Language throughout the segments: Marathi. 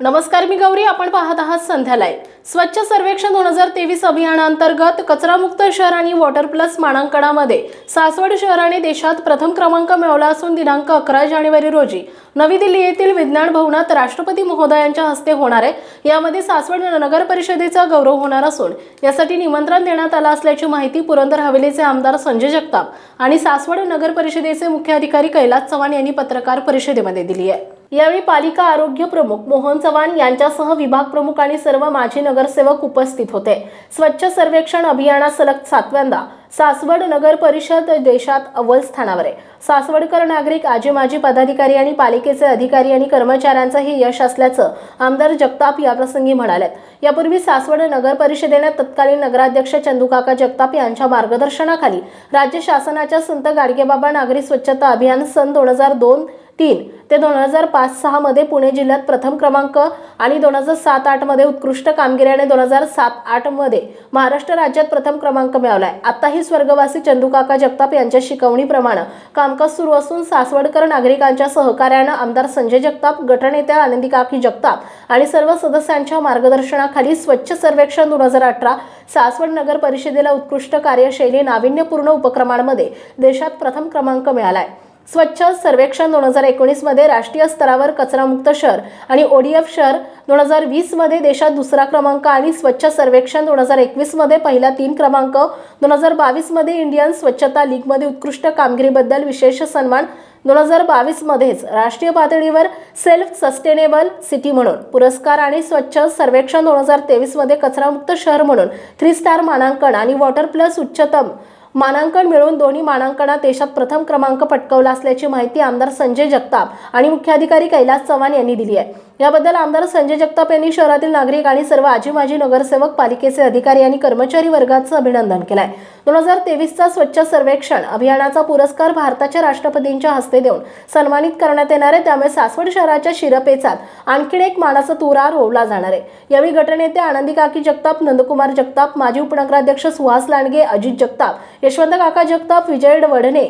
नमस्कार मी गौरी आपण पाहत आहात संध्यालाय स्वच्छ सर्वेक्षण दोन हजार तेवीस अभियानांतर्गत कचरामुक्त शहर आणि वॉटर प्लस मानांकनामध्ये सासवड शहराने देशात प्रथम क्रमांक मिळवला असून दिनांक अकरा जानेवारी रोजी नवी दिल्ली येथील विज्ञान भवनात राष्ट्रपती महोदयांच्या हस्ते होणार आहे. यामध्ये सासवड नगर परिषदेचा गौरव होणार असून यासाठी निमंत्रण देण्यात आलं असल्याची माहिती पुरंदर हवेलीचे आमदार संजय जगताप आणि सासवड नगर परिषदेचे मुख्य अधिकारी कैलास चव्हाण यांनी पत्रकार परिषदेमध्ये दिली आहे. यावेळी पालिका आरोग्य प्रमुख मोहन चव्हाण यांच्यासह विभाग प्रमुख आणि सर्व माजी नगरसेवक उपस्थित होते. स्वच्छ सर्वेक्षण अभियानात सलग सातव्यांदा सासवड नगर परिषद देशात अव्वल स्थानावर आहे. सासवडकर नागरिक आजी माजी पदाधिकारी आणि पालिकेचे अधिकारी आणि कर्मचाऱ्यांचं हे यश असल्याचं आमदार जगताप याप्रसंगी म्हणाल्यात यापूर्वी सासवड नगर परिषदेने तत्कालीन नगराध्यक्ष चंदूकाका जगताप यांच्या मार्गदर्शनाखाली राज्य शासनाच्या संत गाडगेबाबा नागरी स्वच्छता अभियान सन दोन हजार दोन तीन. ते दोन हजार पाच सहामध्ये पुणे जिल्ह्यात प्रथम क्रमांक आणि दोन हजार सात आठमध्ये उत्कृष्ट कामगिरी आणि दोन हजार सात आठमध्ये महाराष्ट्र राज्यात प्रथम क्रमांक मिळाला आहे आत्ताही स्वर्गवासी चंदूकाका जगताप यांच्या शिकवणीप्रमाणे कामकाज सुरू असून सासवडकर नागरिकांच्या सहकार्यानं आमदार संजय जगताप गटनेत्या आनंदीकाकी जगताप आणि सर्व सदस्यांच्या मार्गदर्शनाखाली स्वच्छ सर्वेक्षण दोन हजार अठरा सासवड नगर परिषदेला उत्कृष्ट कार्यशैली नाविन्यपूर्ण उपक्रमांमध्ये देशात प्रथम क्रमांक मिळाला आहे स्वच्छ सर्वेक्षण दोन हजार एकोणीसमध्ये राष्ट्रीय स्तरावर कचरामुक्त शहर आणि ओडीएफ शहर दोन हजार वीसमध्ये देशात दुसरा क्रमांक आणि स्वच्छ सर्वेक्षण दोन हजार एकवीसमध्ये पहिला तीन क्रमांक दोन हजार बावीसमध्ये इंडियन स्वच्छता लीगमध्ये उत्कृष्ट कामगिरीबद्दल विशेष सन्मान दोन हजार बावीसमध्येच राष्ट्रीय पातळीवर सेल्फ सस्टेनेबल सिटी म्हणून पुरस्कार आणि स्वच्छ सर्वेक्षण दोन हजार तेवीसमध्ये कचरामुक्त शहर म्हणून थ्री स्टार मानांकन आणि वॉटर प्लस उच्चतम मानांकन मिळवून दोन्ही मानांकनात देशात प्रथम क्रमांक पटकवला असल्याची माहिती आमदार संजय जगताप आणि मुख्याधिकारी कैलास चव्हाण यांनी दिली आहे. याबद्दल आमदार संजय जगताप यांनी शहरातील नागरिक आणि सर्व आजी माजी नगरसेवक पालिकेचे अधिकारी आणि कर्मचारी वर्गाचं अभिनंदन केलंय. दोन हजार तेवीसचा स्वच्छ सर्वेक्षण अभियानाचा पुरस्कार भारताच्या राष्ट्रपतींच्या हस्ते देऊन सन्मानित करण्यात येणार आहे. त्यामुळे सासवड शहराच्या शिरपेचात आणखीन एक मानाचा तुरा रोवला जाणार आहे. यावेळी गटनेते आनंदी काकी जगताप नंदकुमार जगताप माजी उपनगराध्यक्ष सुहास लांडगे अजित जगताप यशवंत काका जगताप विजय वडणे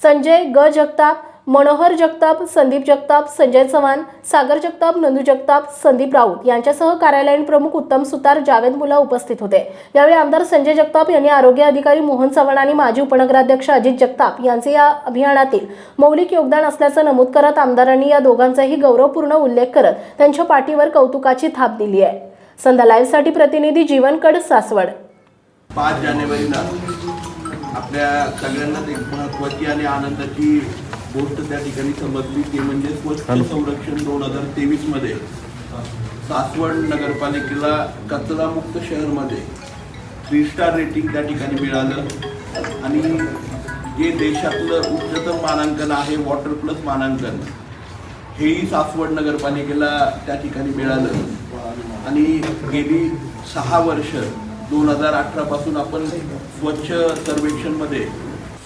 संजय ग जगताप मनोहर जगताप संदीप जगताप संजय चव्हाण सागर जगताप नंदू जगताप संदीप राऊत यांच्यासह कार्यालयीन प्रमुख उत्तम सुतार जावेद मुला उपस्थित होते. यावेळी आमदार संजय जगताप यांनी आरोग्य अधिकारी मोहन चव्हाण आणि माजी उपनगराध्यक्ष अजित जगताप यांचे या अभियानातील मौलिक योगदान असल्याचं नमूद करत आमदारांनी या दोघांचाही गौरवपूर्ण उल्लेख करत त्यांच्या पाठीवर कौतुकाची थाप दिली आहे. संध्या लाईव्हसाठी प्रतिनिधी जीवनकड सासवड. पाच जानेवारीला आपल्या सगळ्यांनाच एक महत्वाची आणि आनंदाची गोष्ट त्या ठिकाणी समजली ते म्हणजे स्वच्छ संरक्षण दोन हजार तेवीसमध्ये. सासवड नगरपालिकेला कचरामुक्त शहरमध्ये थ्री स्टार रेटिंग त्या ठिकाणी मिळालं. आणि जे देशातलं उच्चतम मानांकन आहे वॉटर प्लस मानांकन हेही सासवड नगरपालिकेला त्या ठिकाणी मिळालं. आणि गेली सहा वर्ष दोन हजार अठरा पासून आपण स्वच्छ सर्वेक्षणमध्ये